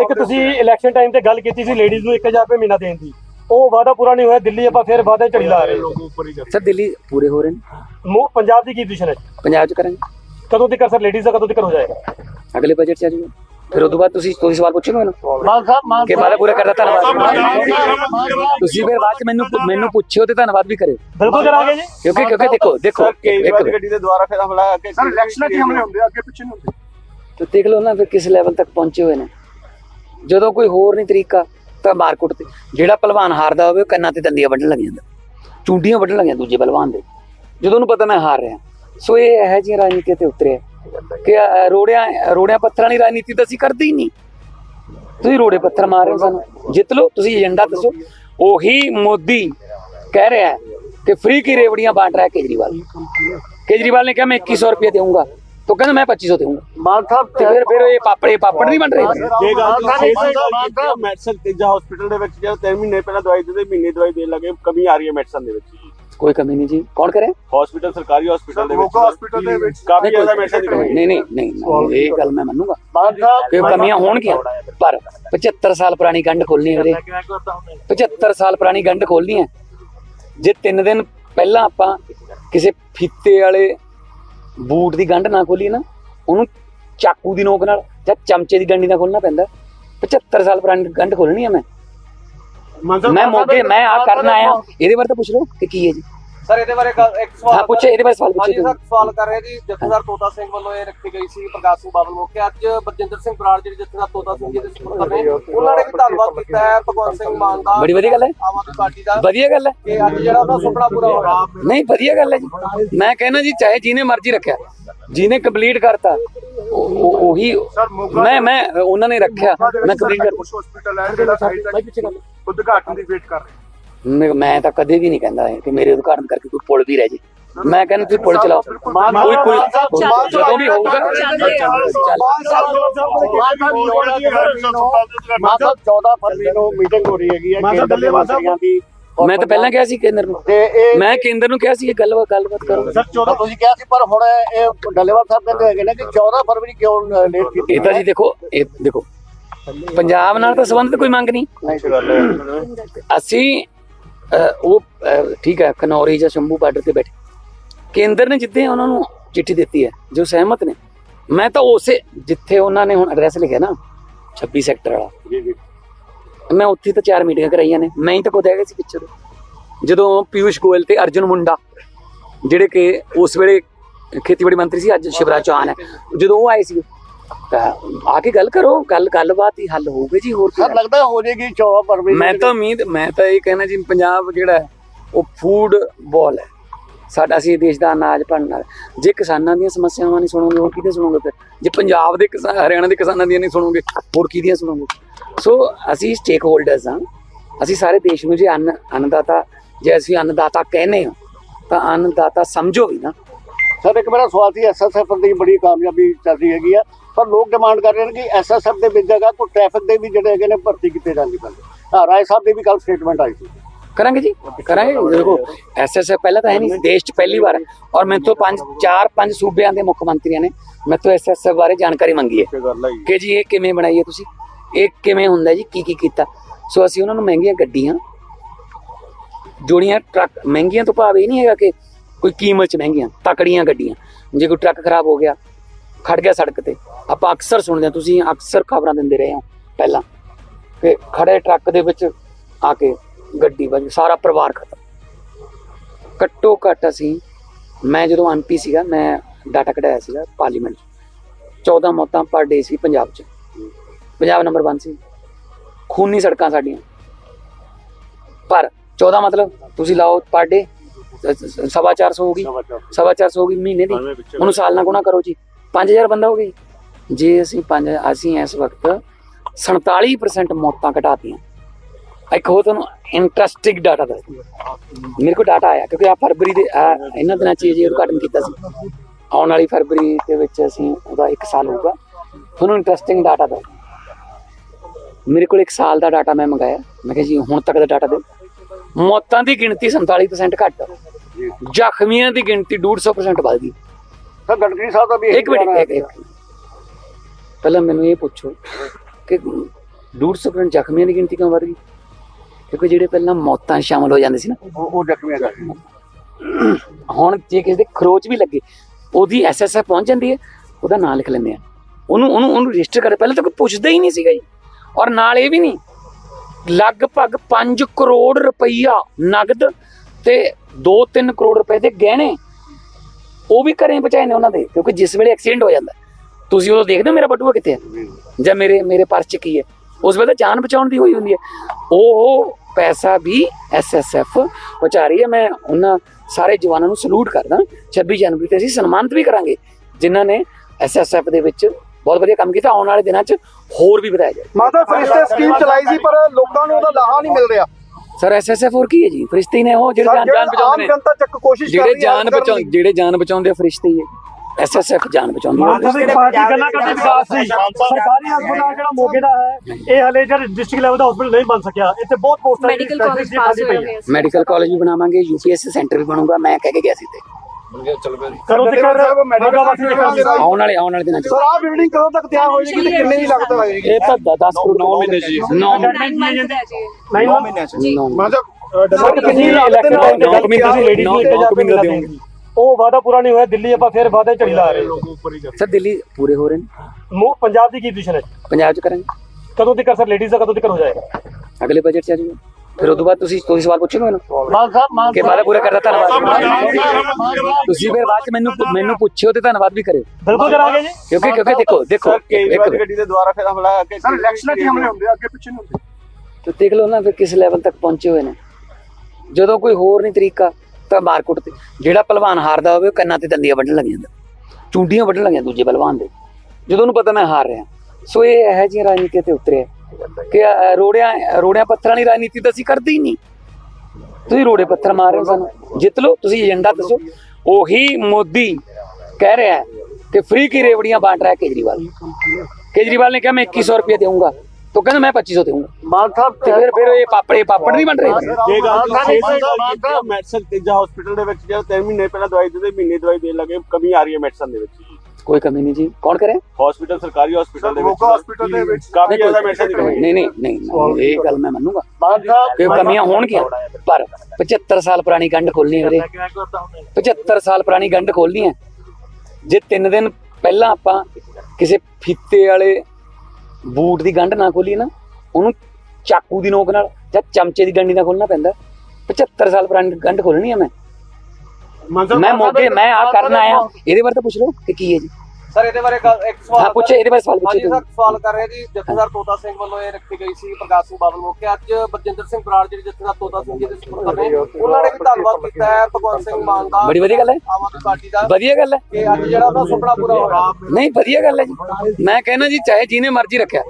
ਇੱਕ ਤੁਸੀਂ election time ਤੇ ਗੱਲ ਕੀਤੀ ਸੀ ਲੇਡੀਜ਼ ਨੂੰ 1000 ਰੁਪਏ ਮਹੀਨਾ ਦੇਣ ਦੀ। ਉਹ ਵਾਅਦਾ ਪੂਰਾ ਨਹੀਂ ਹੋਇਆ ਦਿੱਲੀ ਆਪਾਂ ਫਿਰ ਵਾਅਦੇ ਝੜੀ ਲਾ ਰਹੇ ਸਰ ਦਿੱਲੀ ਪੂਰੇ ਹੋ ਰਹੇ ਨੇ? ਮੂ- ਪੰਜਾਬ ਦੀ ਕੀ ਪੋਜੀਸ਼ਨ ਹੈ? ਪੰਜਾਬ 'ਚ ਕਰਾਂਗੇ। ਕਦੋਂ ਤੱਕ ਸਰ ਲੇਡੀਜ਼ ਦਾ ਕਦੋਂ ਤੱਕ ਹੋ ਜਾਏਗਾ? ਅਗਲੇ ਬਜਟ 'ਚ ਆ ਜਾਊਗਾ। ਫਿਰ ਉਦੋਂ ਬਾਅਦ ਤੁਸੀਂ ਤੁਸੀਂ ਸਵਾਲ ਪੁੱਛੋਗੇ ਮੈਨੂੰ? ਮਾਨ ਸਾਹਿਬ ਮਾਨ ਕਿ ਵਾਅਦਾ ਪੂਰਾ ਕਰਦਾ ਧੰਨਵਾਦ। ਤੁਸੀਂ ਫਿਰ ਬਾਅਦ 'ਚ ਮੈਨੂੰ ਮੈਨੂੰ ਪੁੱਛਿਓ ਤੇ ਧੰਨਵਾਦ ਵੀ ਕਰਿਓ। ਬਿਲਕੁਲ ਕਰਾਂਗੇ ਜੀ। ਕਿਉਂਕਿ ਕਿਉਂਕਿ ਦੇਖੋ ਦੇਖੋ ਇੱਕ। ਗੱਡੀ ਦੇ ਦੁਆਰਾ ਫਿਰ ਹਮਲਾ ਸਰ ਇਲੈਕਸ਼ਨਾਂ 'ਚ ਹਮਲੇ ਹੁੰਦੇ ਆ, ਅੱਗੇ ਪਿੱਛੇ ਨਹੀਂ ਹੁੰਦੇ। ਤੇ ਦੇਖ ਲਓ ਨਾ ਫਿਰ ਕਿਸ ਲੈਵਲ ਤੱਕ ਪਹੁੰਚੇ ਹੋਏ ਨੇ। ਜਦੋਂ ਕੋਈ ਹੋਰ ਨਹੀਂ ਤਰੀਕਾ, ਤਾਂ ਮਾਰਕੁੱਟ ਤੇ। ਜਿਹੜਾ ਪਹਿਲਵਾਨ ਹਾਰਦਾ ਹੋਵੇ, ਉਹ ਕੰਨਾਂ ਤੇ ਦੰਦੀਆਂ ਵੱਢਣ ਲੱਗ ਜਾਂਦਾ। ਚੁੰਡੀਆਂ ਵੱਢਣ ਲੱਗ ਜਾਂਦਾ ਦੂਜੇ ਪਹਿਲਵਾਨ ਦੇ। ਜਦੋਂ ਉਹਨੂੰ ਪਤਾ ਮੈਂ ਹਾਰ ਰਿਹਾ। ਸੋ ਇਹ ਇਹ ਜੀ ਰਾਜਨੀਤੀ ਤੇ ਉਤਰਿਆ। ਕਿ ਰੋੜਿਆਂ ਰੋੜਿਆਂ ਪੱਥਰਾਂ ਦੀ ਰਾਜਨੀਤੀ ਤਾਂ ਅਸੀਂ ਕਰਦੇ ਹੀ ਨਹੀਂ। ਤੁਸੀਂ ਰੋੜੇ ਪੱਥਰ ਮਾਰ ਰਹੇ ਹੋ ਸਾਨੂੰ। ਜਿੱਤ ਲਓ, ਤੁਸੀਂ ਏਜੰਡਾ ਦੱਸੋ। ਉਹੀ ਮੋਦੀ ਕਹਿ ਰਿਹਾ ਕਿ ਫ੍ਰੀ ਕੀ ਰੇਵੜੀਆਂ ਬਾਂਟ ਰਿਹਾ ਕੇਜਰੀਵਾਲ ਕੇਜਰੀਵਾਲ ਨੇ ਕਿਹਾ, ਮੈਂ 2100 ਰੁਪਏ ਦੇਵਾਂਗਾ ਤੋ ਕਹਿੰਦਾ ਮੈਂ 2500 ਦੇਵਾਂਗਾ ਮਾਨ ਸਾਹਿਬ ਤੇ ਫਿਰ ਫਿਰ ਇਹ ਪਾਪੜੇ ਪਾਪੜ ਨਹੀਂ ਬਣ ਰਹੇ। ਜੇ ਗੱਲ ਮੈਡੀਸਨ ਤੇਜਾ ਹਸਪੀਟਲ ਦੇ ਵਿੱਚ ਜਿਹੜਾ 3 ਮਹੀਨੇ ਪਹਿਲਾਂ ਦਵਾਈ ਦਿੱਤੇ ਮਹੀਨੇ ਦਵਾਈ ਦੇਣ ਲੱਗੇ ਕਮੀ ਆ ਰਹੀ ਹੈ ਮੈਡੀਸਨ ਦੇ ਵਿੱਚ। ਕੋਈ ਕਮੀ ਨਹੀਂ ਜੀ। ਕੌਣ ਕਰੇ ਹਸਪੀਟਲ ਸਰਕਾਰੀ ਹਸਪੀਟਲ ਦੇ ਵਿੱਚ ਹਸਪੀਟਲ ਦੇ ਵਿੱਚ ਕਾਫੀ ਜ਼ਿਆਦਾ ਮੈਡੀਸਨ ਦੀ ਕਮੀ ਨਹੀਂ ਨਹੀਂ ਨਹੀਂ ਇਹ ਗੱਲ ਮੈਂ ਮੰਨੂਗਾ। ਕਿ ਕਮੀਆਂ ਹੋਣਗੀਆਂ ਪਰ 75 ਸਾਲ ਪੁਰਾਣੀ ਗੰਢ ਖੋਲਣੀ ਵੀਰੇ। 75 ਸਾਲ ਪੁਰਾਣੀ ਗੰਢ ਖੋਲਣੀ ਹੈ। ਜੇ 3 ਦਿਨ ਪਹਿਲਾਂ ਆਪਾਂ ਕਿਸੇ ਫੀਤੇ ਵਾਲੇ ਬੂਟ ਦੀ ਗੰਢ ਨਾ ਖੋਲੀ ਨਾ ਉਹਨੂੰ ਚਾਕੂ ਦੀ ਨੋਕ ਨਾਲ ਜਾਂ ਚਮਚੇ ਦੀ ਗੰਢੀ ਨਾਲ ਖੋਲਣਾ ਪੈਂਦਾ। 75 ਸਾਲ ਪੁਰਾਣੀ ਗੰਢ ਖੋਲਣੀ ਹੈ ਮੈਂ। ਮੈਂ ਮੋਗੇ ਮੈਂ ਆ ਕਰਨ ਆਇਆ। ਇਹਦੇ ਬਾਰੇ ਤਾਂ ਪੁੱਛ ਲਓ ਕਿ ਕੀ ਹੈ ਜੀ। ਸਰ ਇਹਦੇ ਬਾਰੇ ਗੱਲ- ਇੱਕ ਸਵਾਲ ਹਾਂ ਪੁੱਛੇ ਇਹਦੇ ਬਾਰੇ ਸਵਾਲ ਹਾਂਜੀ ਪੁੱਛੇ ਸਰ ਸਵਾਲ ਕਰ ਰਹੇ ਜੀ ਜਥੇਦਾਰ ਤੋਤਾ ਸਿੰਘ ਵੱਲੋਂ ਇਹ ਰੱਖੀ ਗਈ ਸੀ ਪ੍ਰਕਾਸ਼ ਸਿੰਘ ਬਾਦਲ ਮੌਕੇ। ਅੱਜ ਬਰਜਿੰਦਰ ਸਿੰਘ ਬਰਾੜ ਜਿਹੜੇ ਜਥੇਦਾਰ ਤੋਤਾ ਸਿੰਘ ਜੀ ਦੇ ਸਪੁੱਤਰ ਨੇ ਉਹਨਾਂ ਨੇ ਵੀ ਧੰਨਵਾਦ ਕੀਤਾ ਹੈ ਭਗਵੰਤ ਸਿੰਘ ਮਾਨ ਦਾ ਬੜੀ ਵਧੀਆ ਗੱਲ ਹੈ। ਆਮ ਆਦਮੀ ਪਾਰਟੀ ਦਾ। ਵਧੀਆ ਗੱਲ ਹੈ। ਕਿ ਅੱਜ ਜਿਹੜਾ ਉਹਦਾ ਸੁਪਨਾ ਪੂਰਾ ਹੋ ਰਿਹਾ ਨਹੀਂ ਵਧੀਆ ਗੱਲ ਹੈ ਜੀ। ਮੈਂ ਕਹਿੰਦਾ ਜੀ ਚਾਹੇ ਜਿਹਨੇ ਮਰਜ਼ੀ ਰੱਖਿਆ ਜਿਹਨੇ ਕੰਪਲੀਟ ਕਰਤਾ ਉਹ- ਉਹ- ਉਹੀ ਮੈਂ ਮੈਂ ਉਹਨਾਂ ਨੇ ਰੱਖਿਆ ਮੈਂ ਕੰਪਲੀਟ ਕਰ ਹਸਪੀਟਲ ਹੈ ਜਿਹੜਾ ਸਾਈਡ ਤੱਕ ਉਦਘਾਟਨ ਦੀ ਵੇਟ ਕਰ ਰਹੇ। ਮੈਂ- ਮੈਂ ਤਾਂ ਕਦੇ ਵੀ ਨਹੀਂ ਕਹਿੰਦਾ ਕਿ ਮੇਰੇ ਉਦਘਾਟਨ ਕਰਕੇ ਕੋਈ ਪੁਲ ਵੀ ਰਹਿ ਜੇ ਮੈਂ ਕਹਿੰਦਾ ਤੁਸੀਂ ਪੁਲ ਚਲਾਓ ਕੋਈ ਕੋਈ ਜਦੋਂ ਵੀ ਹੋਊਗਾ ਮਾਨ ਸਾਹਿਬ 14 ਫਰਵਰੀ ਨੂੰ ਮੀਟਿੰਗ ਹੋ ਰਹੀ ਹੈਗੀ ਹੈ ਕੇਂਦਰ ਦੇ ਮੰਤਰੀਆਂ ਦੀ ਮੈਂ ਤਾਂ ਪਹਿਲਾਂ ਕਿਹਾ ਸੀ ਕੇਂਦਰ ਨੂੰ ਤੇ ਇਹ ਮੈਂ ਕੇਂਦਰ ਨੂੰ ਕਿਹਾ ਸੀ ਇਹ ਗੱਲਬਾਤ ਗੱਲਬਾਤ ਕਰੋ ਸਰ 14 ਤੁਸੀਂ ਕਿਹਾ ਸੀ ਪਰ ਹੁਣ ਇਹ ਡੱਲੇਵਾਲ ਸਾਹਿਬ ਕਹਿੰਦੇ ਹੈਗੇ ਨੇ ਕਿ 14 ਫਰਵਰੀ ਕਿਉਂ ਲੇਟ ਕੀਤੀ ਇਹ ਤਾਂ ਜੀ ਦੇਖੋ ਇਹ ਦੇਖੋ ਪੰਜਾਬ ਨਾਲ ਤਾਂ ਸੰਬੰਧਿਤ ਕੋਈ ਮੰਗ ਨਹੀਂ ਅਸੀਂ ਉਹ ਠੀਕ ਹੈ ਖਨੌਰੀ ਜਾਂ ਸ਼ੰਭੂ ਬਾਰਡਰ ਤੇ ਬੈਠੇ। ਕੇਂਦਰ ਨੇ ਜਿੱਥੇ ਉਹਨਾਂ ਨੂੰ ਚਿੱਠੀ ਦਿੱਤੀ ਹੈ ਜੋ ਸਹਿਮਤ ਨੇ। ਮੈਂ ਤਾਂ ਉਸੇ ਜਿੱਥੇ ਉਹਨਾਂ ਨੇ ਹੁਣ ਐਡਰੈਸ ਲਿਖਿਆ ਨਾ 26 ਸੈਕਟਰ ਵਾਲਾ। ਮੈਂ ਉੱਥੇ ਤਾਂ ਚਾਰ ਮੀਟਿੰਗਾਂ ਕਰਾਈਆਂ ਨੇ ਮੈਂ ਹੀ ਤਾਂ ਖੁਦ ਹੈਗਾ ਸੀ ਪਿੱਛੇ। ਜਦੋਂ ਪਿਊਸ਼ ਗੋਇਲ ਤੇ ਅਰਜੁਨ ਮੁੰਡਾ ਜਿਹੜੇ ਕਿ ਉਸ ਵੇਲੇ ਖੇਤੀਬਾੜੀ ਮੰਤਰੀ ਸੀ ਅੱਜ ਸ਼ਿਵਰਾਜ ਚੌਹਾਨ ਹੈ ਜਦੋਂ ਉਹ ਆਏ ਸੀ ਆ ਕੇ ਗੱਲ ਕਰੋ ਗੱਲ ਗੱਲਬਾਤ ਹੀ ਹੱਲ ਹੋਊਗੀ ਜੀ ਹੋਰ ਕੀ ਸਰ ਲੱਗਦਾ ਹੋ ਜਾਏਗੀ 14 ਫਰਵਰੀ ਮੈਂ ਤਾਂ ਉਮੀਦ ਮੈਂ ਤਾਂ ਇਹ ਕਹਿਣਾ ਜੀ ਪੰਜਾਬ ਜਿਹੜਾ ਹੈ ਉਹ ਫੂਡ ਬਾਲ ਹੈ। ਸਾਡਾ ਸੀ ਦੇਸ਼ ਦਾ ਅਨਾਜ ਭੰਡਾਰ। ਜੇ ਕਿਸਾਨਾਂ ਦੀਆਂ ਸਮੱਸਿਆਵਾਂ ਨਹੀਂ ਸੁਣੋਗੇ ਹੋਰ ਕਿਹਦੀਆਂ ਸੁਣੋਗੇ ਫਿਰ? ਜੇ ਪੰਜਾਬ ਦੇ ਕਿਸਾਨ ਹਰਿਆਣਾ ਦੇ ਕਿਸਾਨਾਂ ਦੀਆਂ ਨਹੀਂ ਸੁਣੋਗੇ ਹੋਰ ਕਿਹਦੀਆਂ ਸੁਣੋਗੇ? ਸੋ ਅਸੀਂ ਸਟੇਕ ਹੋਲਡਰਸ ਹਾਂ। ਅਸੀਂ ਸਾਰੇ ਦੇਸ਼ ਨੂੰ ਜੇ ਅੰਨ ਅੰਨਦਾਤਾ ਜੇ ਅਸੀਂ ਅੰਨਦਾਤਾ ਕਹਿੰਦੇ ਹਾਂ ਤਾਂ ਅੰਨਦਾਤਾ ਸਮਝੋ ਵੀ ਨਾ। ਸਰ ਇੱਕ ਮੇਰਾ ਸਵਾਲ ਸੀ ਐਸਐਸਐਫ ਦੀ ਬੜੀ ਕਾਮਯਾਬੀ ਚੱਲ ਰਹੀ ਹੈਗੀ ਆ। ਪਰ ਲੋਕ ਡਿਮਾਂਡ ਕਰ ਰਹੇ ਨੇ ਕਿ ਐਸਐਸਐਫ ਦੇ ਵਿੱਚ ਜਗ੍ਹਾ ਕੋਈ ਟ੍ਰੈਫਿਕ ਦੇ ਵੀ ਜਿਹੜੇ ਹੈਗੇ ਨੇ ਭਰਤੀ ਕੀਤੇ ਜਾਂਦੇ ਪਏ ਹਾਂ ਰਾਏ ਸਾਹਿਬ ਦੀ ਵੀ ਕੱਲ ਸਟੇਟਮੈਂਟ ਆਈ ਸੀ। ਕਰਾਂਗੇ ਜੀ? ਕਰਾਂਗੇ ਦੇਖੋ ਐਸਐਸਐਫ ਪਹਿਲਾਂ ਤਾਂ ਹੈ ਨਹੀਂ ਦੇਸ਼ 'ਚ ਪਹਿਲੀ ਵਾਰ ਹੈ। ਔਰ ਮੇਰੇ ਤੋਂ ਪੰਜ ਚਾਰ ਪੰਜ ਸੂਬਿਆਂ ਦੇ ਮੁੱਖ ਮੰਤਰੀਆਂ ਨੇ ਮੇਰੇ ਤੋਂ ਐਸਐਸਐਫ ਬਾਰੇ ਜਾਣਕਾਰੀ ਮੰਗੀ ਹੈ। ਕਿ ਜੀ ਇਹ ਕਿਵੇਂ ਬਣਾਈ ਹੈ ਤੁਸੀਂ? ਇਹ ਕਿਵੇਂ ਹੁੰਦਾ ਜੀ? ਕੀ ਕੀ ਕੀਤਾ? ਸੋ ਅਸੀਂ ਉਹਨਾਂ ਨੂੰ ਮਹਿੰਗੀਆਂ ਗੱਡੀਆਂ ਜੋੜੀਆਂ ਟਰੱਕ ਮਹਿੰਗੀਆਂ ਤੋਂ ਭਾਵ ਇਹ ਨਹੀਂ ਹੈਗਾ ਕਿ ਕੋਈ ਕੀਮਤ 'ਚ ਮਹਿੰਗੀਆਂ ਤਕੜੀਆਂ ਗੱਡੀਆਂ। ਜੇ ਕੋਈ ਟਰੱਕ ਖਰਾਬ ਹੋ ਗਿਆ ਖੜ ਗਿਆ ਸੜਕ ਤੇ। ਆਪਾਂ ਅਕਸਰ ਸੁਣਦੇ ਹਾਂ ਤੁਸੀਂ ਅਕਸਰ ਖਬਰਾਂ ਦਿੰਦੇ ਰਹੇ ਹੋ ਪਹਿਲਾਂ ਕਿ ਖੜੇ ਟਰੱਕ ਦੇ ਵਿੱਚ ਆ ਕੇ ਗੱਡੀ ਵੱਜ ਸਾਰਾ ਪਰਿਵਾਰ ਖਤਮ। ਘੱਟੋ ਘੱਟ ਅਸੀਂ ਮੈਂ ਜਦੋਂ ਐਮਪੀ ਸੀਗਾ ਮੈਂ ਡਾਟਾ ਕਢਾਇਆ ਸੀਗਾ ਪਾਰਲੀਮੈਂਟ 'ਚ। 14 ਮੌਤਾਂ ਪਰ ਡੇ ਸੀ ਪੰਜਾਬ 'ਚ। ਪੰਜਾਬ ਨੰਬਰ 1 ਸੀ। ਖੂਨੀ ਸੜਕਾਂ ਸਾਡੀਆਂ। ਪਰ 14 ਮਤਲਬ ਤੁਸੀਂ ਲਾਓ ਪਰ ਡੇ ਸਵਾ 400 ਹੋ ਗਈ। ਸਵਾ 400 ਹੋ ਗਈ ਮਹੀਨੇ ਦੀ। ਉਹਨੂੰ ਸਾਲ ਨਾਲ ਗੁਣਾ ਕਰੋ ਜੀ। 5000 ਬੰਦਾ ਹੋ ਗਈ। ਜੇ ਅਸੀਂ ਪੰਜ, ਅਸੀਂ ਇਸ ਵਕਤ 47% ਮੌਤਾਂ ਘਟਾਤੀਆਂ। ਇੱਕ ਹੋਰ ਤੁਹਾਨੂੰ ਇੰਟਰਸਟਿੰਗ ਡਾਟਾ ਦੱਸਦੀ ਮੇਰੇ ਕੋਲ ਡਾਟਾ ਆਇਆ, ਕਿਉਂਕਿ ਆ ਫਰਵਰੀ ਦੇ, ਆਹ ਇਹਨਾਂ ਦਿਨਾਂ 'ਚ ਜੇ ਉਦਘਾਟਨ ਕੀਤਾ ਸੀ। ਆਉਣ ਵਾਲੀ ਫਰਵਰੀ ਦੇ ਵਿੱਚ ਅਸੀਂ ਉਹਦਾ 1 ਸਾਲ ਹੋਊਗਾ। ਤੁਹਾਨੂੰ ਇੰਟਰਸਟਿੰਗ ਡਾਟਾ ਦੋ ਮੇਰੇ ਕੋਲ 1 ਸਾਲ ਦਾ ਡਾਟਾ ਮੈਂ ਮੰਗਾਇਆ। ਮੈਂ ਕਿਹਾ ਜੀ, ਹੁਣ ਤੱਕ ਦਾ ਡਾਟਾ ਦੇ ਮੌਤਾਂ ਦੀ ਗਿਣਤੀ 47% ਘੱਟ। ਜ਼ਖਮੀਆਂ ਦੀ ਗਿਣਤੀ 150% ਵੱਧ ਗਈ। ਸਰ ਗਡਕਰੀ ਸਾਹਿਬ ਦਾ ਵੀ ਇੱਕ ਮਿੰਟ ਇੱਕ ਇੱਕ ਪਹਿਲਾਂ ਮੈਨੂੰ ਇਹ ਪੁੱਛੋ ਕਿ 150 ਕਰੋੜ ਜ਼ਖਮੀਆਂ ਦੀ ਗਿਣਤੀ ਕਿਉਂ ਵੱਧ ਗਈ? ਕਿਉਂਕਿ ਜਿਹੜੇ ਪਹਿਲਾਂ ਮੌਤਾਂ 'ਚ ਸ਼ਾਮਲ ਹੋ ਜਾਂਦੇ ਸੀ ਨਾ ਉਹ ਉਹ ਜ਼ਖਮੀ ਹੈਗਾ। ਹੁਣ ਜੇ ਕਿਸੇ ਦੇ ਖਰੋਚ ਵੀ ਲੱਗੇ ਉਹਦੀ ਐਸਐਸਐਫ ਪਹੁੰਚ ਜਾਂਦੀ ਹੈ ਉਹਦਾ ਨਾਂ ਲਿਖ ਲੈਂਦੇ ਆ। ਉਹਨੂੰ ਉਹਨੂੰ ਉਹਨੂੰ ਰਜਿਸਟਰ ਕਰ ਪਹਿਲਾਂ ਤਾਂ ਕੋਈ ਪੁੱਛਦਾ ਹੀ ਨਹੀਂ ਸੀਗਾ ਜੀ। ਔਰ ਨਾਲ ਇਹ ਵੀ ਨਹੀਂ ਲਗਭਗ 5 ਕਰੋੜ ਰੁਪਈਆ ਨਗਦ ਤੇ 2-3 ਕਰੋੜ ਰੁਪਏ ਦੇ ਗਹਿਣੇ ਉਹ ਵੀ ਘਰੇ ਬਚਾਏ ਨੇ ਉਹਨਾਂ ਦੇ ਕਿਉਂਕਿ ਜਿਸ ਵੇਲੇ ਐਕਸੀਡੈਂਟ ਹੋ ਜਾਂਦਾ। ਤੁਸੀਂ ਉਦੋਂ ਦੇਖਦੇ ਹੋ ਮੇਰਾ ਬਟੂਆ ਕਿੱਥੇ ਹੈ ਜਾਂ ਮੇਰੇ ਮੇਰੇ ਪਰਸ ਚ ਕੀ ਹੈ? ਉਸ ਵੇਲੇ ਜਾਨ ਬਚਾਉਣ ਦੀ ਹੋਈ ਹੁੰਦੀ ਹੈ। ਉਹ ਪੈਸਾ ਵੀ ਐਸਐਸਐਫ ਪਹੁੰਚਾ ਰਹੀ ਹੈ ਮੈਂ ਉਹਨਾਂ ਸਾਰੇ ਜਵਾਨਾਂ ਨੂੰ ਸਲੂਟ ਕਰਦਾ। 26 ਜਨਵਰੀ ਤੇ ਅਸੀਂ ਸਨਮਾਨਿਤ ਵੀ ਕਰਾਂਗੇ। ਜਿਨ੍ਹਾਂ ਨੇ ਐਸਐਸਐਫ ਦੇ ਵਿੱਚ ਬਹੁਤ ਵਧੀਆ ਕੰਮ ਕੀਤਾ। ਆਉਣ ਵਾਲੇ ਦਿਨਾਂ 'ਚ ਹੋਰ ਵੀ ਵਧਾਇਆ ਜਾਏ ਮਾਤਾ ਫਰਿਸ਼ਤੇ ਸਕੀਮ ਚਲਾਈ ਸੀ ਪਰ ਲੋਕਾਂ ਨੂੰ ਉਹਦਾ ਲਾਹਾ ਨਹੀਂ ਮਿਲ ਰਿਹਾ। ਸਰ ਐਸਐਸਐਫ ਹੋਰ ਕੀ ਹੈ ਜੀ? ਫਰਿਸ਼ਤੇ ਹੀ ਨੇ ਉਹ ਜਿਹੜੇ ਜਾਨ ਜਾਨ ਬਚਾਉਂਦੇ ਨੇ। ਜਨਤਾ ਚੱਕ ਕੋਸ਼ਿਸ਼ ਕਰ ਜਿਹੜੇ ਰਹੀ ਹੈ ਜਾਨ ਬਚਾਉਂ ਜਿਹੜੇ ਜਾਨ ਬਚਾਉਂਦੇ ਆ ਫਰਿਸ਼ਤੇ ਹੀ ਹੈ। ਐਸਐਸਐਫ ਜਾਨ ਬਚਾਉਂਦੀ ਹੈ ਮਾਤਾ ਦੀ ਪਾਰਟੀ ਕਰਨਾ ਕਰਦੀ ਵਿਕਾਸ ਸੀ। ਸਰਕਾਰੀ ਹਸਪਤਾਲ ਜਿਹੜਾ ਮੋਗੇ ਦਾ ਹੈ ਇਹ ਹਲੇ ਜਿਹੜਾ ਡਿਸਟ੍ਰਿਕਟ ਲੈਵਲ ਦਾ ਹਸਪਤਾਲ ਨਹੀਂ ਬਣ ਸਕਿਆ। ਇੱਥੇ ਬਹੁਤ ਪੋਸਟਾਂ ਮੈਡੀਕਲ ਕਾਲਜ ਪਾਸ ਹੋਏ ਹੋਏ ਸੀ ਮੈਡੀਕਲ ਕਾਲਜ ਵੀ ਬਣਾਵਾਂਗੇ ਯੂਪੀਐਸਸੀ ਸੈਂਟਰ ਵੀ ਬਣੂਗਾ। ਮੈਂ ਕਹਿ ਕੇ ਗਿਆ ਸੀ ਤੇ ਕਰੋ ਤੇ ਕਰ ਮੈਡੀਕਲ ਵਾਸਤੇ ਨਿਕਲ ਆਉਣ ਵਾਲੇ ਆਉਣ ਵਾਲੇ ਦਿਨਾਂ 'ਚ। ਸਰ ਆਹ ਬਿਲਡਿੰਗ ਕਦੋਂ ਤੱਕ ਤਿਆਰ ਹੋ ਜਾਏਗੀ ਤੇ ਕਿੰਨੇ ਦੀ ਲਾਗਤ ਲੱਗੇਗੀ ਇਹ ਤਾਂ 10 ਕਰੋੜ 9 ਮਹੀਨੇ ਜੀ। 9 ਨਾਈਨ ਮੰਥ ਹੈ ਜੀ। ਨਹੀਂ ਮਹੀਨੇ ਮਾਤਾ ਸਰ ਕਿੰਨੀ ਇਲੈਕਸ਼ਨ ਨੌ- ਦੇ ਨੌ ਗੱਲ ਕਮਿਸ਼ਨ ਕੀਤੀ ਲੇਡੀਜ਼ ਨੂੰ ਇੱਕ ਹਜ਼ਾਰ ਰੁਪਏ ਮਿਲਣਾ ਦੇਣਗੇ ਉਹ ਵਾਅਦਾ ਪੂਰਾ ਨਹੀਂ ਹੋਇਆ ਦਿੱਲੀ ਆਪਾਂ ਫਿਰ ਵਾਅਦੇ ਝੜੀ ਲਾ ਰਹੇ ਹਾਂ। ਸਰ ਦਿੱਲੀ ਪੂਰੇ ਹੋ ਰਹੇ ਨੇ? ਮੂ- ਪੰਜਾਬ ਦੀ ਕੀ ਪੋਜੀਸ਼ਨ ਹੈ? ਪੰਜਾਬ 'ਚ ਕਰਾਂਗੇ। ਕਦੋਂ ਤੱਕ ਸਰ ਲੇਡੀਜ਼ ਦਾ ਕਦੋਂ ਤੱਕ ਹੋ ਜਾਏਗਾ? ਅਗਲੇ ਬਜਟ 'ਚ ਆ ਜਾਊਗਾ। ਫਿਰ ਉਸ ਤੋਂ ਬਾਅਦ ਤੁਸੀਂ ਤੁਸੀਂ ਸਵਾਲ ਪੁੱਛੋਗੇ ਮੈਨੂੰ? ਮਾਨ ਸਾਹਿਬ ਮਾਨ ਕਿ ਵਾਅਦਾ ਪੂਰਾ ਕਰਦਾ ਧੰਨਵਾਦ। ਤੁਸੀਂ ਫਿਰ ਬਾਅਦ 'ਚ ਮੈਨੂੰ ਮੈਨੂੰ ਪੁੱਛਿਓ ਤੇ ਧੰਨਵਾਦ ਵੀ ਕਰਿਓ। ਬਿਲਕੁਲ ਕਰਾਂਗੇ ਜੀ। ਕਿਉਂਕਿ ਕਿਉਂਕਿ ਦੇਖੋ ਦੇਖੋ ਇੱਕ। ਗੱਡੀ ਦੇ ਦੁਆਰਾ ਫਿਰ ਹਮਲਾ ਕਰਕੇ ਸਰ ਇਲੈਕਸ਼ਨਾਂ ਹੀ ਹਮਲੇ ਹੁੰਦੇ ਆ, ਅੱਗੇ ਪਿੱਛੇ ਨਹੀਂ ਹੁੰਦੇ। ਤੇ ਦੇਖ ਲਓ ਨਾ ਫਿਰ ਕਿਸ ਲੈਵਲ ਤੱਕ ਪਹੁੰਚੇ ਹੋਏ ਨੇ। ਜਦੋਂ ਕੋਈ ਹੋਰ ਨਹੀਂ ਤਰੀਕਾ ਤਾਂ ਮਾਰਕੁੱਟ ਤੇ। ਜਿਹੜਾ ਪਹਿਲਵਾਨ ਹਾਰਦਾ ਹੋਵੇ ਉਹ ਕੰਨਾਂ ਤੇ ਦੰਦੀਆਂ ਵੱਢਣ ਲੱਗ ਜਾਂਦਾ। ਚੁੰਡੀਆਂ ਵੱਢਣ ਲੱਗ ਜਾਂਦਾ ਦੂਜੇ ਪਹਿਲਵਾਨ ਦੇ। ਜਦੋਂ ਉਹਨੂੰ ਪਤਾ ਮੈਂ ਹਾਰ ਰਿਹਾ। ਸੋ ਇਹ ਇਹੋ ਜਿਹੀ ਰਾਜਨੀਤੀ ਤੇ ਉਤਰਿਆ। ਕਿ ਰੋੜਿਆਂ ਰੋੜਿਆਂ ਪੱਥਰਾਂ ਦੀ ਰਾਜਨੀਤੀ ਤਾਂ ਅਸੀਂ ਕਰਦੇ ਹੀ ਨਹੀਂ। ਤੁਸੀਂ ਰੋੜੇ ਪੱਥਰ ਮਾਰ ਰਹੇ ਸਾਨੂੰ। ਜਿੱਤ ਲਓ ਤੁਸੀਂ ਏਜੰਡਾ ਦੱਸੋ। ਉਹੀ ਮੋਦੀ ਕਹਿ ਰਿਹਾ ਹੈ ਕਿ ਫ੍ਰੀ ਕੀ ਰੇਵੜੀਆਂ ਬਾਂਟ ਰਿਹਾ ਕੇਜਰੀਵਾਲ। ਕੇਜਰੀਵਾਲ ਨੇ ਕਿਹਾ ਮੈਂ 2100 ਰੁਪਏ ਦੇਵਾਂਗਾ तो कहना मैं पच्चीस सौ ਫਿਰ माल साहब फिर फिर ये पापड़ ये पापड़ नहीं बन रहे ਮੈਡੀਸਨ ਤੇਜਾ ਹਸਪੀਟਲ ਦੇ ਵਿੱਚ ਜਿਹੜਾ 3 ਮਹੀਨੇ ਪਹਿਲਾਂ ਦਵਾਈ ਦਿੰਦੇ ਮਹੀਨੇ ਦਵਾਈ ਦੇਣ ਲੱਗੇ ਕਮੀ ਆ ਰਹੀ ਹੈ ਮੈਡੀਸਨ ਦੇ ਵਿੱਚ। ਕੋਈ ਕਮੀ ਨਹੀਂ ਜੀ ਕੌਣ ਕਰੇ ਹਸਪੀਟਲ ਸਰਕਾਰੀ ਹਸਪੀਟਲ ਦੇ ਵਿੱਚ ਹਸਪੀਟਲ ਦੇ ਵਿੱਚ ਕਾਫੀ ਜ਼ਿਆਦਾ ਮੈਡੀਸਨ ਦੀ ਕਮੀ ਹੈ। ਨਹੀਂ ਨਹੀਂ ਨਹੀਂ ਇਹ ਗੱਲ ਮੈਂ ਮੰਨੂਗਾ ਕਿ ਕਮੀਆਂ ਹੋਣਗੀਆਂ ਪਰ 75 ਸਾਲ ਪੁਰਾਣੀ ਗੰਢ ਖੋਲਣੀ ਹੈ ਵੀਰੇ 75 ਸਾਲ ਪੁਰਾਣੀ ਗੰਢ ਖੋਲਣੀ ਹੈ ਜੇ 3 ਦਿਨ ਪਹਿਲਾਂ ਆਪਾਂ ਕਿਸੇ ਫੀਤੇ ਵਾਲੇ ਬੂਟ ਦੀ ਗੰਢ ਨਾ ਖੋਲੀ ਨਾ ਉਹਨੂੰ ਚਾਕੂ ਦੀ ਨੋਕ ਨਾਲ ਜਾਂ ਚਮਚੇ ਦੀ ਡੰਡੀ ਨਾਲ ਖੋਲਣਾ ਪੈਂਦਾ 75 ਸਾਲ ਪੁਰਾਣੀ ਗੰਢ ਖੋਲਣੀ ਹੈ ਮੈਂ ਮੈਂ ਮੋਗੇ ਮੈਂ ਆ ਕਰਨ ਆਇਆ। ਇਹਦੇ ਬਾਰੇ ਤਾਂ ਪੁੱਛ ਲਓ ਕਿ ਕੀ ਹੈ ਜੀ। ਸਰ ਇਹਦੇ ਬਾਰੇ ਗੱਲ- ਇੱਕ ਸਵਾਲ ਹਾਂ ਪੁੱਛੇ ਇਹਦੇ ਬਾਰੇ ਸਵਾਲ ਹਾਂਜੀ ਪੁੱਛੇ ਸਰ ਸਵਾਲ ਕਰ ਰਹੇ ਜੀ। ਜਥੇਦਾਰ ਤੋਤਾ ਸਿੰਘ ਵੱਲੋਂ ਇਹ ਰੱਖੀ ਗਈ ਸੀ ਪ੍ਰਕਾਸ਼ ਸਿੰਘ ਬਾਦਲ ਮੌਕੇ। ਅੱਜ ਬਰਜਿੰਦਰ ਸਿੰਘ ਬਰਾੜ ਜਿਹੜੇ ਜਥੇਦਾਰ ਤੋਤਾ ਸਿੰਘ ਜੀ ਦੇ ਸਪੁਰਦ ਨੇ ਉਹਨਾਂ ਨੇ ਵੀ ਧੰਨਵਾਦ ਕੀਤਾ ਹੈ। ਭਗਵੰਤ ਸਿੰਘ ਮਾਨ ਦਾ ਬੜੀ ਵਧੀਆ ਗੱਲ ਹੈ। ਆਮ ਆਦਮੀ ਪਾਰਟੀ ਦਾ ਵਧੀਆ ਗੱਲ ਹੈ। ਕਿ ਅੱਜ ਜਿਹੜਾ ਉਹਦਾ ਸੁਪਨਾ ਪੂਰਾ ਹੋ ਰਿਹਾ ਨਹੀਂ ਵਧੀਆ ਗੱਲ ਹੈ ਜੀ। ਮੈਂ ਕਹਿੰਦਾ ਜੀ ਚਾਹੇ ਜਿਹਨੇ ਮਰਜ਼ੀ ਰੱਖਿਆ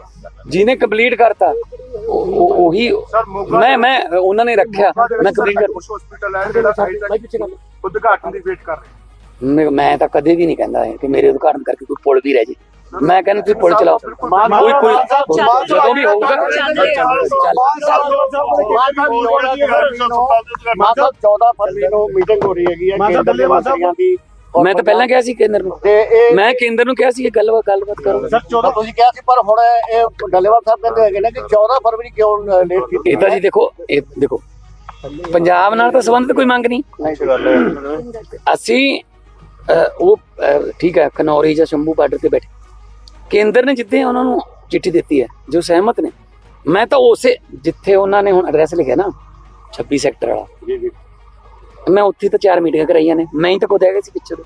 ਜਿਹਨੇ ਕੰਪਲੀਟ ਕਰਤਾ ਉਹ- ਮੈਂ ਮੈਂ ਉਹਨਾਂ ਨੇ ਰੱਖਿਆ ਮੈਂ ਕੰਪਲੀਟ ਕਰ ਹਸਪੀਟਲ ਹੈ ਜਿਹੜਾ ਸਾਈਡ ਤੱਕ ਉਦਘਾਟਨ ਦੀ ਵੇਟ ਕਰ ਰਹੇ ਮੈਂ ਮੈਂ ਤਾਂ ਕਦੇ ਵੀ ਨਹੀਂ ਕਹਿੰਦਾ ਇਹ ਕਿ ਮੇਰੇ ਉਦਘਾਟਨ ਕਰਕੇ ਕੋਈ ਪੁਲ ਵੀ ਰਹਿ ਜੇ ਮੈਂ ਕਹਿੰਦਾ ਤੁਸੀਂ ਪੁਲ ਚਲਾਓ ਕੋਈ ਕੋਈ ਜਦੋਂ ਵੀ ਹੋਊਗਾ ਸਾਹਿਬ 14 ਫਰਵਰੀ ਨੂੰ ਮੀਟਿੰਗ ਹੋ ਰਹੀ ਹੈਗੀ ਹੈ ਕੇਂਦਰ ਦੇ ਦੀ ਮੈਂ ਤਾਂ ਪਹਿਲਾਂ ਕਿਹਾ ਸੀ ਕੇਂਦਰ ਨੂੰ। ਤੇ ਇਹ ਮੈਂ ਕੇਂਦਰ ਨੂੰ ਕਿਹਾ ਸੀ ਇਹ ਗੱਲਬਾਤ ਗੱਲਬਾਤ ਕਰੋ। ਤਾਂ ਤੁਸੀਂ ਕਿਹਾ ਸੀ ਪਰ ਹੁਣ ਇਹ ਡੱਲੇਵਾਲ ਸਾਹਿਬ ਕਹਿੰਦੇ ਹੈਗੇ ਨੇ ਕਿ 14 ਫਰਵਰੀ ਕਿਉਂ ਲੇਟ ਕੀਤੀ ਇਹ ਤਾਂ ਜੀ ਦੇਖੋ ਇਹ ਦੇਖੋ ਪੰਜਾਬ ਨਾਲ ਤਾਂ ਸੰਬੰਧਿਤ ਕੋਈ ਮੰਗ ਨਹੀਂ। ਨਹੀਂ ਅਸੀਂ ਉਹ ਠੀਕ ਹੈ ਖਨੌਰੀ ਜਾਂ ਸ਼ੰਭੂ ਬਾਰਡਰ ਤੇ ਬੈਠੇ। ਕੇਂਦਰ ਨੇ ਜਿੱਥੇ ਉਹਨਾਂ ਨੂੰ ਚਿੱਠੀ ਦਿੱਤੀ ਹੈ ਜੋ ਸਹਿਮਤ ਨੇ। ਮੈਂ ਤਾਂ ਉਸੇ ਜਿੱਥੇ ਉਹਨਾਂ ਨੇ ਹੁਣ ਐਡਰੈਸ ਲਿਖਿਆ ਨਾ 26 ਸੈਕਟਰ ਵਾਲਾ। ਜੀ ਜੀ। ਮੈਂ ਉੱਥੇ ਤਾਂ ਚਾਰ ਮੀਟਿੰਗਾਂ ਕਰਾਈਆਂ ਨੇ ਮੈਂ ਹੀ ਤਾਂ ਖੁਦ ਹੈਗਾ ਸੀ ਪਿੱਛੇ ਤੋਂ।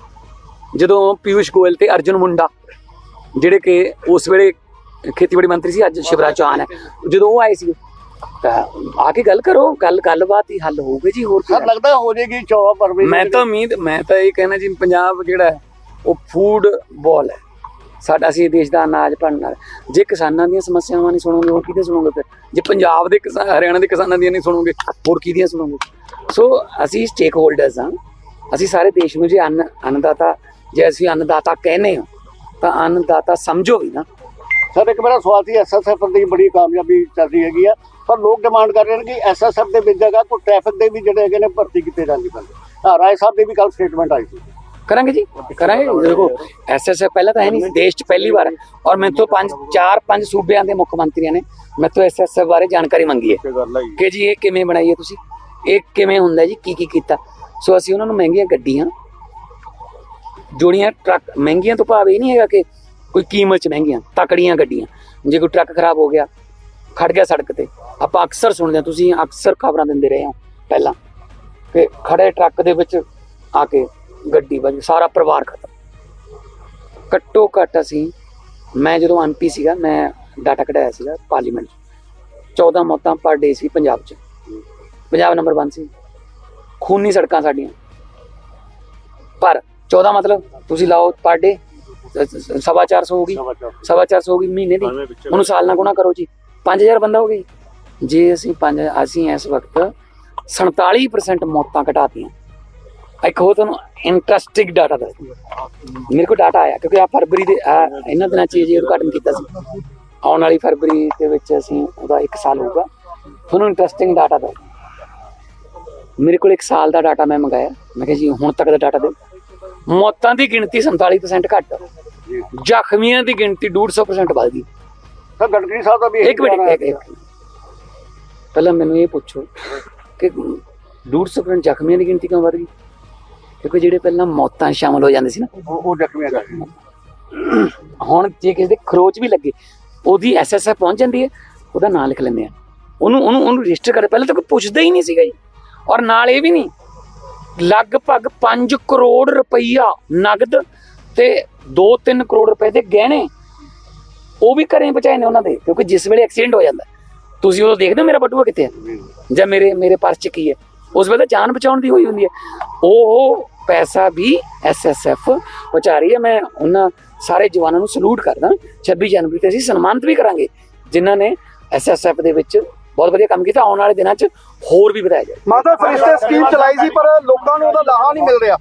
ਜਦੋਂ ਪਿਊਸ਼ ਗੋਇਲ ਤੇ ਅਰਜੁਨ ਮੁੰਡਾ ਜਿਹੜੇ ਕਿ ਉਸ ਵੇਲੇ ਖੇਤੀਬਾੜੀ ਮੰਤਰੀ ਸੀ ਅੱਜ ਸ਼ਿਵਰਾਜ ਚੌਹਾਨ ਹੈ ਜਦੋਂ ਉਹ ਆਏ ਸੀ ਆ ਕੇ ਗੱਲ ਕਰੋ ਗੱਲ ਗੱਲਬਾਤ ਹੀ ਹੱਲ ਹੋਊਗੀ ਜੀ ਹੋਰ ਕੀ ਸਰ ਲੱਗਦਾ ਹੋ 14 ਫਰਵਰੀ ਨੂੰ ਮੈਂ ਤਾਂ ਉਮੀਦ ਮੈਂ ਤਾਂ ਇਹ ਕਹਿਣਾ ਜੀ ਪੰਜਾਬ ਜਿਹੜਾ ਉਹ ਫੂਡ ਬਾਲ ਹੈ। ਸਾਡਾ ਅਸੀਂ ਦੇਸ਼ ਦਾ ਅਨਾਜ ਭੰਡਾਰ। ਹੈ। ਜੇ ਕਿਸਾਨਾਂ ਦੀਆਂ ਸਮੱਸਿਆਵਾਂ ਨਹੀਂ ਸੁਣੋਗੇ, ਹੋਰ ਕਿਹਦੇ ਸੁਣੋਗੇ ਫਿਰ? ਜੇ ਪੰਜਾਬ ਦੇ ਕਿਸਾਨ ਹਰਿਆਣਾ ਦੇ ਕਿਸਾਨਾਂ ਦੀਆਂ ਨਹੀਂ ਸੁਣੋਗੇ, ਹੋਰ ਕਿਹਦੀਆਂ ਸੁਣੋਗੇ? ਸੋ ਅਸੀਂ ਸਟੇਕ ਹੋਲਡਰਸ ਹਾਂ। ਅਸੀਂ ਸਾਰੇ ਦੇਸ਼ ਨੂੰ ਜੇ ਅੰਨ, ਅੰਨਦਾਤਾ, ਜੇ ਅਸੀਂ ਅੰਨਦਾਤਾ ਕਹਿੰਦੇ ਹਾਂ, ਤਾਂ ਅੰਨਦਾਤਾ ਸਮਝੋ ਵੀ ਨਾ। ਸਰ, ਇੱਕ ਮੇਰਾ ਸਵਾਲ ਸੀ ਐਸਐਸਐਫ ਦੀ ਬੜੀ ਕਾਮਯਾਬੀ ਚੱਲ ਰਹੀ ਹੈਗੀ ਆ, ਪਰ ਲੋਕ ਡਿਮਾਂਡ ਕਰ ਰਹੇ ਨੇ ਕਿ ਐਸਐਸਐਫ ਦੇ ਵਿੱਚ ਜਗ੍ਹਾ ਕੋਈ ਟ੍ਰੈਫਿਕ ਦੇ ਵੀ ਜਿਹੜੇ ਹੈਗੇ ਨੇ ਭਰਤੀ ਕੀਤੇ ਜਾਂਦੇ ਪਏ ਹਾਂ ਰਾਏ ਸਾਹਿਬ ਦੀ ਵੀ ਕੱਲ ਸਟੇਟਮੈਂਟ ਆਈ ਸੀ। ਕਰਾਂਗੇ ਜੀ ਕਰਾਂਗੇ। ਦੇਖੋ ਐਸਐਸਐਫ ਪਹਿਲਾਂ ਤਾਂ ਹੈ ਨਹੀਂ ਦੇਸ਼ 'ਚ ਪਹਿਲੀ ਵਾਰ। ਔਰ ਮੇਰੇ ਤੋਂ ਪੰਜ ਚਾਰ ਪੰਜ ਸੂਬਿਆਂ ਦੇ ਮੁੱਖ ਮੰਤਰੀਆਂ ਨੇ ਮੇਰੇ ਤੋਂ ਐਸਐਸਐਫ ਬਾਰੇ ਜਾਣਕਾਰੀ ਮੰਗੀ ਹੈ। ਕਿ ਜੀ ਇਹ ਕਿਵੇਂ ਬਣਾਈ ਹੈ ਤੁਸੀਂ? ਇਹ ਕਿਵੇਂ ਹੁੰਦਾ ਜੀ? ਕੀ ਕੀ ਕੀਤਾ? ਸੋ ਅਸੀਂ ਉਹਨਾਂ ਨੂੰ ਮਹਿੰਗੀਆਂ ਗੱਡੀਆਂ ਜੋੜੀਆਂ ਟਰੱਕ ਮਹਿੰਗੀਆਂ ਤੋਂ ਭਾਵ ਇਹ ਨਹੀਂ ਹੈਗਾ ਕਿ ਕੋਈ ਕੀਮਤ 'ਚ ਮਹਿੰਗੀਆਂ ਤਕੜੀਆਂ ਗੱਡੀਆਂ। ਜੇ ਕੋਈ ਟਰੱਕ ਖਰਾਬ ਹੋ ਗਿਆ ਖੜ ਗਿਆ ਸੜਕ ਤੇ। ਆਪਾਂ ਅਕਸਰ ਸੁਣਦੇ ਹਾਂ ਤੁਸੀਂ ਅਕਸਰ ਖਬਰਾਂ ਦਿੰਦੇ ਰਹੇ ਹੋ ਪਹਿਲਾਂ। ਕਿ ਖੜੇ ਟਰੱਕ ਦੇ ਵਿੱਚ ਆ ਕੇ ਗੱਡੀ ਵੱਜ ਸਾਰਾ ਪਰਿਵਾਰ ਖਤਮ। ਘੱਟੋ ਘੱਟ ਅਸੀਂ ਮੈਂ ਜਦੋਂ ਐਮਪੀ ਸੀਗਾ ਮੈਂ ਡਾਟਾ ਕਢਾਇਆ ਸੀਗਾ ਪਾਰਲੀਮੈਂਟ 'ਚ। 14 ਮੌਤਾਂ ਪਰ ਡੇ ਸੀ ਪੰਜਾਬ 'ਚ। ਪੰਜਾਬ ਨੰਬਰ 1 ਸੀ। ਖੂਨੀ ਸੜਕਾਂ ਸਾਡੀਆਂ। ਪਰ 14 ਮਤਲਬ ਤੁਸੀਂ ਲਾਓ ਪਰ ਡੇ ਸਵਾ 400 ਹੋ ਗਈ। ਸਵਾ 400 ਹੋ ਗਈ ਮਹੀਨੇ ਦੀ। ਉਹਨੂੰ ਸਾਲ ਨਾਲ ਗੁਣਾ ਕਰੋ ਜੀ। 5000 ਬੰਦਾ ਹੋ ਗਈ। ਜੇ ਅਸੀਂ ਪੰਜ ਅਸੀਂ ਇਸ ਵਕਤ 47% ਮੌਤਾਂ ਘਟਾਤੀਆਂ ਇੱਕ ਹੋਰ ਤੁਹਾਨੂੰ ਇੰਟਰਸਟਿੰਗ ਡਾਟਾ ਦੱਸਦਾ ਮੇਰੇ ਕੋਲ ਡਾਟਾ ਆਇਆ ਕਿਉਂਕਿ ਆ ਫਰਵਰੀ ਦੇ ਇਹਨਾਂ ਦਿਨਾਂ 'ਚ ਇਹ ਉਦਘਾਟਨ ਕੀਤਾ ਸੀ। ਆਉਣ ਵਾਲੀ ਫਰਵਰੀ ਦੇ ਵਿੱਚ ਅਸੀਂ ਉਹਦਾ 1 ਸਾਲ ਹੋਊਗਾ। ਤੁਹਾਨੂੰ ਇੰਟਰਸਟਿੰਗ ਡਾਟਾ ਦੱਸਦਾ ਮੇਰੇ ਕੋਲ 1 ਸਾਲ ਦਾ ਡਾਟਾ ਮੈਂ ਮੰਗਾਇਆ। ਮੈਂ ਕਿਹਾ ਜੀ ਹੁਣ ਤੱਕ ਦਾ ਡਾਟਾ ਦਿਓ। ਮੌਤਾਂ ਦੀ ਗਿਣਤੀ 47% ਘੱਟ। ਜ਼ਖਮੀਆਂ ਦੀ ਗਿਣਤੀ 150% ਵੱਧ ਗਈ। ਸਰ ਗਡਕਰੀ ਸਾਹਿਬ ਦਾ ਵੀ ਇੱਕ ਮਿੰਟ ਇੱਕ ਪਹਿਲਾਂ ਮੈਨੂੰ ਇਹ ਪੁੱਛੋ ਕਿ 150% ਜ਼ਖਮੀਆਂ ਦੀ ਗਿਣਤੀ ਕਿਉਂ ਵੱਧ ਗਈ? ਕਿਉਂਕਿ ਜਿਹੜੇ ਪਹਿਲਾਂ ਮੌਤਾਂ 'ਚ ਸ਼ਾਮਲ ਹੋ ਜਾਂਦੇ ਸੀ ਨਾ, ਉਹ ਉਹ ਜ਼ਖਮੀਆਂ ਦਾ ਹੁਣ ਜੇ ਕਿਸੇ ਦੇ ਖਰੋਚ ਵੀ ਲੱਗੇ, ਉਹਦੀ ਐਸਐਸਐਫ ਪਹੁੰਚ ਜਾਂਦੀ ਹੈ, ਉਹਦਾ ਨਾਂ ਲਿਖ ਲੈਂਦੇ ਆ। ਉਹਨੂੰ ਉਹਨੂੰ ਉਹਨੂੰ ਰਜਿਸਟਰ ਕਰ, ਪਹਿਲਾਂ ਤਾਂ ਕੋਈ ਪੁੱਛਦਾ ਹੀ ਨਹੀਂ ਸੀਗਾ ਜੀ। ਔਰ ਨਾਲ ਇਹ ਵੀ ਨਹੀਂ, ਲਗਭਗ 5 ਕਰੋੜ ਰੁਪਈਆ ਨਗਦ ਤੇ 2-3 ਕਰੋੜ ਰੁਪਏ ਦੇ ਗਹਿਣੇ ਉਹ ਵੀ ਘਰੇ ਪਹੁੰਚਾਏ ਨੇ ਉਹਨਾਂ ਦੇ, ਕਿਉਂਕਿ ਜਿਸ ਵੇਲੇ ਐਕਸੀਡੈਂਟ ਹੋ ਜਾਂਦਾ। ਤੁਸੀਂ ਉਹ ਦੇਖਦੇ ਹੋ ਮੇਰਾ ਬਟੂਆ ਕਿੱਥੇ ਹੈ? ਜਾਂ ਮੇਰੇ ਮੇਰੇ ਪਰਸ 'ਚ ਕੀ ਹੈ? ਉਸ ਵੇਲੇ ਤਾਂ ਜਾਨ ਬਚਾਉਣ ਦੀ ਹੋਈ ਹੁੰਦੀ ਹੈ। ਉਹ ਪੈਸਾ ਵੀ ਐਸਐਸਐਫ ਪਹੁੰਚਾ ਰਹੀ ਹੈ। ਮੈਂ ਉਹਨਾਂ ਸਾਰੇ ਜਵਾਨਾਂ ਨੂੰ ਸਲੂਟ ਕਰਦਾ। 26 ਜਨਵਰੀ ਤੇ ਅਸੀਂ ਸਨਮਾਨਿਤ ਵੀ ਕਰਾਂਗੇ। ਜਿਨ੍ਹਾਂ ਨੇ ਐਸਐਸਐਫ ਦੇ ਵਿੱਚ ਬਹੁਤ ਵਧੀਆ ਕੰਮ ਕੀਤਾ। ਆਉਣ ਵਾਲੇ ਦਿਨਾਂ 'ਚ ਹੋਰ ਵੀ ਵਧਾਇਆ ਜਾਏ ਮਾਤਾ ਫਰਿਸ਼ਤੇ ਸਕੀਮ ਚਲਾਈ ਸੀ ਪਰ ਲੋਕਾਂ ਨੂੰ ਉਹਦਾ ਲਾਹਾ ਨਹੀਂ ਮਿਲ ਰਿਹਾ।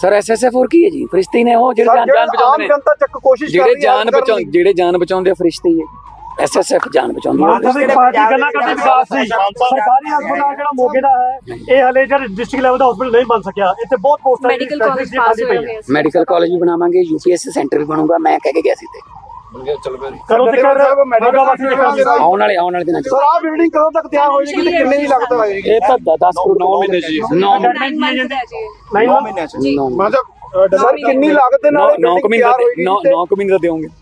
ਸਰ ਐਸਐਸਐਫ ਹੋਰ ਕੀ ਹੈ ਜੀ? ਫਰਿਸ਼ਤੇ ਨੇ ਉਹ ਜਿਹੜੇ ਜਾਨ ਬਚਾਉਂਦੇ ਨੇ। ਜਿਹੜੇ ਜਾਨ। ਜਿਹੜੇ ਬਚਾਉਂਦੇ ਫਰਿਸ਼ਤੇ ਹੀ ਹੈ। ਐਸਐਸਐਫ ਜਾਨ ਬਚਾਉਂਦੀ ਹੈ ਮਾਤਾ ਦੀ ਪਾਰਟੀ ਗੱਲਾਂ ਕਰਦੇ ਵਿਕਾਸ ਦੀ ਸਰਕਾਰੀ ਹਸਪਤਾਲ ਜਿਹੜਾ ਮੋਗੇ ਦਾ ਹੈ ਇਹ ਹਲੇ ਜਿਹੜਾ ਡਿਸਟ੍ਰਿਕਟ ਲੈਵਲ ਦਾ ਹਸਪਤਾਲ ਨਹੀਂ ਬਣ ਸਕਿਆ। ਇੱਥੇ ਬਹੁਤ ਪੋਸਟਾਂ ਮੈਡੀਕਲ ਕਾਲਜ ਪਾਸ ਹੋਏ ਮੈਡੀਕਲ ਕਾਲਜ ਵੀ ਬਣਾਵਾਂਗੇ ਯੂਪੀਐਸਸੀ ਸੈਂਟਰ ਵੀ ਬਣੂਗਾ ਮੈਂ ਕਹਿ ਕੇ ਗਿਆ ਸੀ ਤੇ ਕਰੋ ਤੇ ਕਰ ਮੈਡੀਕਲ ਕਾਲਜ ਆਉਣ ਵਾਲੇ ਆਉਣ ਵਾਲੇ ਦਿਨਾਂ ਚ। ਸਰ ਆਹ ਬਿਲਡਿੰਗ ਕਦੋਂ ਤੱਕ ਤਿਆਰ ਹੋ ਜਾਏਗੀ ਤੇ ਕਿੰਨੇ ਦੀ ਲਾਗਤ ਆਏਗੀ? ਇਹ ਤਾਂ 10 ਕਰੋੜ 9 ਮਹੀਨੇ ਜੀ। 9 9 ਮੰਥ ਹੈ ਜੀ ਨਹੀਂ ਮਤਲਬ ਸਰ ਕਿੰਨੀ ਲਾਗਤ ਦੇ ਨਾਲ ਇਹ 9 building ਮਹੀਨੇ ਤਿਆਰ ਹੋਏਗੀ ਦਾ ਤੇ 9 ਮਹੀਨੇ ਦਾ ਦੇਵਾਂਗੇ